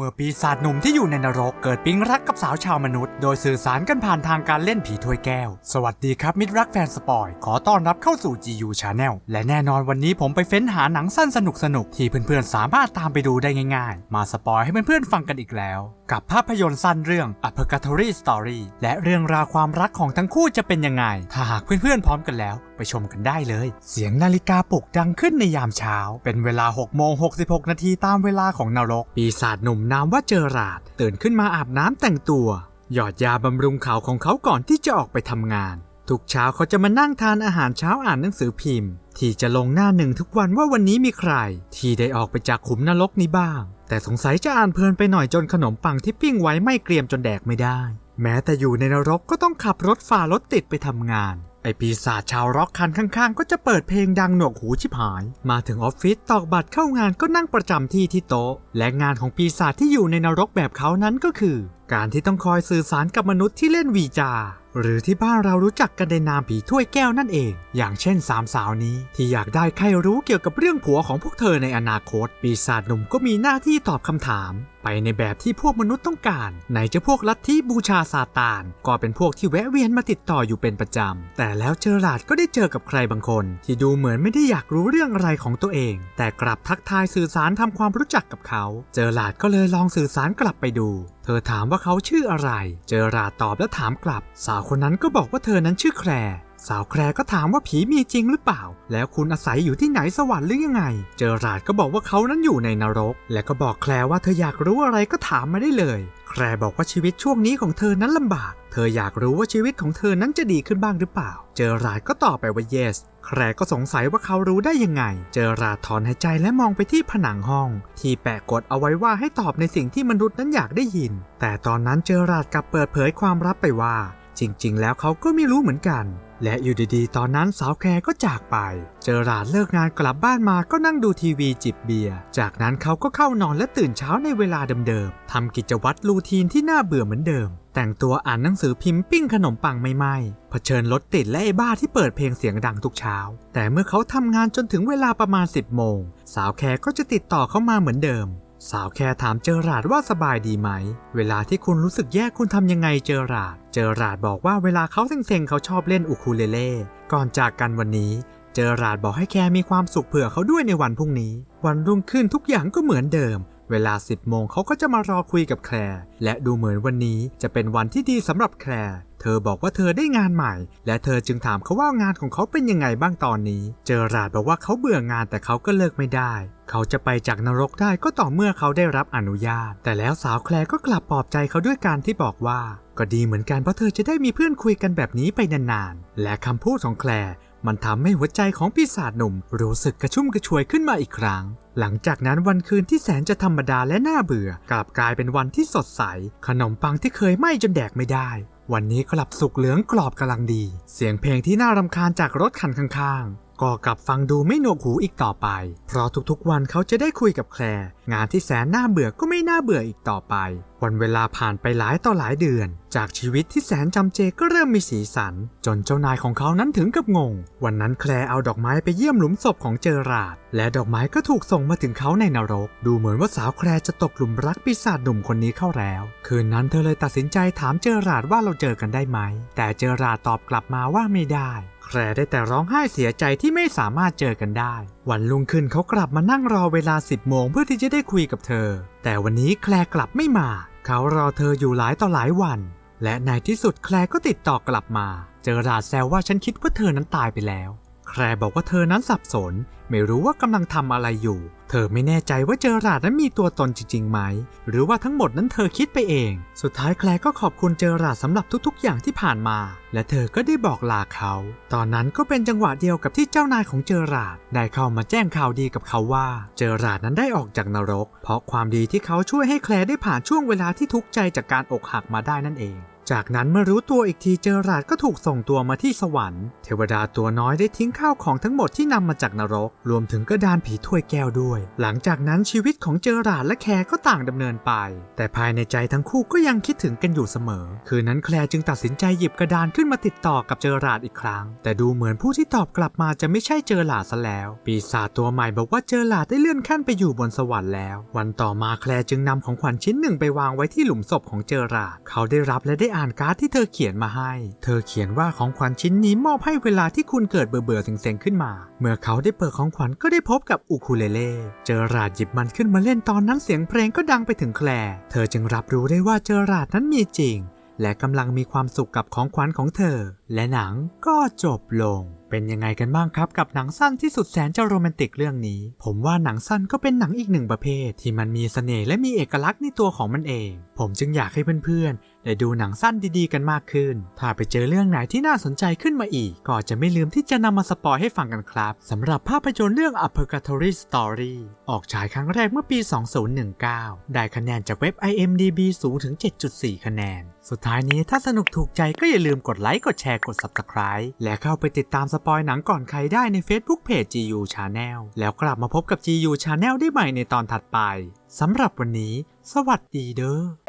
เมื่อปีศาจหนุ่มที่อยู่ในนรกเกิดปิ๊งรักกับสาวชาวมนุษย์ โดยสื่อสารกันผ่านทางการเล่นผีถ้วยแก้ว สวัสดีครับมิตรรักแฟนสปอย ขอต้อนรับเข้าสู่ GU Channel และแน่นอนวันนี้ผมไปเฟ้นหาหนังสั้นสนุกๆที่เพื่อนๆสามารถตามไปดูได้ง่ายๆ มาสปอยให้เพื่อนๆฟังกันอีกแล้ว กับภาพยนตร์สั้นเรื่อง A Purgatory Story และเรื่องราวความรักของทั้งคู่จะเป็นยังไง ถ้าหากเพื่อนๆพร้อมกันแล้ว ไปชมกันได้เลย เสียงนาฬิกาปลุกดังขึ้นในยามเช้า เป็นเวลา6โมง66 นาทีตามเวลาของนรก ปีศาจหนุ่มนามว่าเจอราดตื่นขึ้นมาอาบน้ำแต่งตัว หยอดยาบำรุงเขาของเขาก่อนที่จะออกไปทำงาน ทุกเช้าเขาจะมานั่งทานอาหารเช้าอ่านหนังสือพิมพ์ ที่จะลงหน้าหนึ่งทุกวันว่าวันนี้มีใคร ที่ได้ออกไปจากขุมนรกนี้บ้าง แต่สงสัยจะอ่านเพลินไปหน่อยจนขนมปังที่ปิ้งไว้ไม่เกรียมจนแดกไม่ได้ แม้แต่อยู่ในนรกก็ต้องขับรถฝ่ารถติดไปทำงาน ไอปีศาจชาวร็อกคันข้างๆ ก็จะเปิดเพลงดังหนวกหูชิบหาย มาถึงออฟฟิศตอกบัตรเข้างานก็นั่งประจำที่ที่โต๊ะ และงานของปีศาจที่อยู่ในนรกแบบเขานั้นก็คือ การที่ต้องคอยสื่อสารกับมนุษย์ที่เล่นวีจา หรือที่บ้านเรารู้จักกันในนามผีถ้วยแก้วนั่นเอง อย่างเช่นสามสาวนี้ ที่อยากได้ใครรู้เกี่ยวกับเรื่องผัวของพวกเธอในอนาคต ปีศาจหนุ่มก็มีหน้าที่ตอบคำถามไปในแบบที่พวกมนุษย์ต้องการ ไหนจะพวกลัทธิบูชาซาตาน ก็เป็นพวกที่แวะเวียนมาติดต่ออยู่เป็นประจำ แต่แล้วเจอราดก็ได้เจอกับใครบางคน ที่ดูเหมือนไม่ได้อยากรู้เรื่องอะไรของตัวเอง แต่กลับทักทายสื่อสารทำความรู้จักกับเขา เจอราดก็เลยลองสื่อสารกลับไปดู เธอถามว่าเขาชื่ออะไร เจอราดตอบและถามกลับ สาวคนนั้นก็บอกว่าเธอนั้นชื่อแคลร์ สาวแครก็ถามว่าผีมีจริงหรือเปล่า แล้วคุณอาศัยอยู่ที่ไหนสวรรค์หรือยังไง เจอราดก็บอกว่าเขานั้นอยู่ในนรก และก็บอกแคลว่าเธออยากรู้อะไรก็ถามมาได้เลย แครบอกว่าชีวิตช่วงนี้ของเธอนั้นลำบาก เธออยากรู้ว่าชีวิตของเธอนั้นจะดีขึ้นบ้างหรือเปล่า เจอราดก็ตอบไปว่า yes แครก็สงสัยว่าเขารู้ได้ยังไง เจอราดถอนหายใจและมองไปที่ผนังห้อง ที่แปะกดเอาไว้ว่าให้ตอบในสิ่งที่มนุษย์นั้นอยากได้ยิน แต่ตอนนั้นเจอราดกลับเปิดเผยความลับไปว่า จริงๆ แล้วเขาก็ไม่รู้เหมือนกัน และอยู่ดีๆ ตอนนั้นสาวแคร์ก็จากไป เจอราดเลิกงานกลับบ้านมาก็นั่งดูทีวีจิบเบียร์ จากนั้นเขาก็เข้านอนและตื่นเช้าในเวลาเดิมๆทำกิจวัตรรูทีนที่น่าเบื่อเหมือนเดิม แต่งตัวอ่านหนังสือพิมพ์ปิ้งขนมปังไม่ไหม้เผชิญรถติดและไอ้บ้าที่เปิดเพลงเสียงดังทุกเช้า แต่เมื่อเขาทำงานจนถึงเวลาประมาณ 10โมงสาวแคร์ก็จะติดต่อเข้ามาเหมือนเดิม สาวแคร์ถามเจอราดว่าสบายดีไหม เวลาที่คุณรู้สึกแย่คุณทำยังไงเจอราด เจอราดบอกว่าเวลาเขาเซ็งๆเขาชอบเล่นอูคูเลเล่ ก่อนจากกันวันนี้ เจอราดบอกให้แคร์มีความสุขเผื่อเขาด้วยในวันพรุ่งนี้ วันรุ่งขึ้นทุกอย่างก็เหมือนเดิม เวลา 10 โมงเขาก็จะมารอคุยกับแคลร์และดูเหมือนวันนี้จะเป็นวันที่ดีสำหรับแคลร์เธอบอกว่าเธอได้งานใหม่ และเธอจึงถามเขาว่างานของเขาเป็นยังไงบ้างตอนนี้ เจอราดบอกว่าเขาเบื่องานแต่เขาก็เลิกไม่ได้ เขาจะไปจากนรกได้ก็ต่อเมื่อเขาได้รับอนุญาต แต่แล้วสาวแคลร์ก็กลับปลอบใจเขาด้วยการที่บอกว่า ก็ดีเหมือนกันเพราะเธอจะได้มีเพื่อนคุยกันแบบนี้ไปนานๆ และคำพูดของแคลร์ มันทำให้หัวใจของปีศาจหนุ่มรู้สึกกระชุ่มกระชวยขึ้นมาอีกครั้ง หลังจากนั้นวันคืนที่แสนจะธรรมดาและน่าเบื่อ กลับกลายเป็นวันที่สดใส ขนมปังที่เคยไหม้จนแดกไม่ได้ วันนี้กลับสุกเหลืองกรอบกำลังดี เสียงเพลงที่น่ารำคาญจากรถคันข้างๆ ก็กลับฟังดูไม่หนวกหูอีกต่อไป เพราะทุกๆวันเขาจะได้คุยกับแคลร์งานที่แสนน่าเบื่อก็ไม่น่าเบื่ออีกต่อไป วันเวลาผ่านไปหลายต่อหลายเดือน จากชีวิตที่แสนจำเจก็เริ่มมีสีสัน จนเจ้านายของเขานั้นถึงกับงง วันนั้นแคลร์เอาดอกไม้ไปเยี่ยมหลุมศพของเจอราด และดอกไม้ก็ถูกส่งมาถึงเขาในนรก ดูเหมือนว่าสาวแคลร์จะตกหลุมรักปีศาจหนุ่มคนนี้เข้าแล้ว คืนนั้นเธอเลยตัดสินใจถามเจอราดว่าเราเจอกันได้ไหม แต่เจอราดตอบกลับมาว่าไม่ได้ แคลร์ได้แต่ร้องไห้เสียใจที่ไม่สามารถเจอกันได้ วันลุงขึ้นเขากลับมานั่งรอเวลา 10 โมงเพื่อที่จะได้คุยกับเธอ แต่วันนี้แคลร์กลับไม่มา เขารอเธออยู่หลายต่อหลายวัน และในที่สุดแคลร์ก็ติดต่อกลับมา เจอราดแซวว่าฉันคิดว่าเธอนั้นตายไปแล้ว แคลร์บอกว่าเธอนั้นสับสน ไม่รู้ว่ากำลังทำอะไรอยู่ เธอไม่แน่ใจว่าเจอราดนั้นมีตัวตนจริงๆไหม หรือว่าทั้งหมดนั้นเธอคิดไปเอง สุดท้ายแคลร์ก็ขอบคุณเจอราดสำหรับทุกๆ อย่างที่ผ่านมา และเธอก็ได้บอกลาเขา ตอนนั้นก็เป็นจังหวะเดียวกับที่เจ้านายของเจอราดได้เข้ามาแจ้งข่าวดีกับเขาว่า เจอราดนั้นได้ออกจากนรก เพราะความดีที่เขาช่วยให้แคลร์ได้ผ่านช่วงเวลาที่ทุกข์ใจจากการอกหักมาได้นั่นเอง จากนั้นเมื่อรู้ตัวอีกทีเจอราดก็ถูกส่งตัวมาที่สวรรค์ เทวดาตัวน้อยได้ทิ้งข้าวของทั้งหมดที่นำมาจากนรก รวมถึงกระดานผีถ้วยแก้วด้วย หลังจากนั้นชีวิตของเจอราดและแคร์ก็ต่างดำเนินไป แต่ภายในใจทั้งคู่ก็ยังคิดถึงกันอยู่เสมอ คืนนั้นแคร์จึงตัดสินใจหยิบกระดานขึ้นมาติดต่อกับเจอราดอีกครั้ง แต่ดูเหมือนผู้ที่ตอบกลับมาจะไม่ใช่เจอราดซะแล้ว ปีศาจตัวใหม่บอกว่าเจอราดได้เลื่อนขั้นไปอยู่บนสวรรค์แล้ว วันต่อมาแคร์จึงนำของขวัญชิ้นหนึ่งไปวางไว้ที่หลุมศพของเจอราดเขาได้รับและได้อ่านการ์ดที่เธอเขียนมาให้ เธอเขียนว่าของขวัญชิ้นนี้มอบให้เวลาที่คุณเกิดเบื่อเบื่อเซ็งๆขึ้นมา เมื่อเขาได้เปิดของขวัญก็ได้พบกับอูคูเลเล่เจอราดหยิบมันขึ้นมาเล่นตอนนั้นเสียงเพลงก็ดังไปถึงแคลร์เธอจึงรับรู้ได้ว่าเจอราดนั้นมีจริง และกำลังมีความสุขกับของขวัญของเธอ และหนังก็จบลงเป็นยังไงกันบ้างครับกับหนังสั้นที่สุดแสนจะโรแมนติกเรื่องนี้ ผมว่าหนังสั้นก็เป็นหนังอีกหนึ่งประเภท ที่มันมีเสน่ห์และมีเอกลักษณ์ในตัวของมันเอง ผมจึงอยากให้เพื่อนๆ ได้ดูหนังสั้นดีๆกันมากขึ้น ถ้าไปเจอเรื่องไหนที่น่าสนใจขึ้นมาอีก ก็จจะไม่ลืมที่จะนำมาสปอยให้ฟังกันครับสำหรับภาพยนตร์เรื่อง A Purgatory Story ออกฉายครั้งแรกเมื่อปี 2019 ได้คะแนนจากเว็บ IMDb สูงถึง 7.4 คะแนน สุดท้ายนี้ถ้าสนุกถูกใจก็อย่าลืมกดไลค์ กดแชร์ กด Subscribe และเข้าไปติดตามสปอยหนังก่อนใครได้ใน Facebook Page GU Channel แล้วกลับมาพบกับ GU Channel ได้ใหม่ในตอนถัดไปสำหรับวันนี้ สวัสดีเด้อ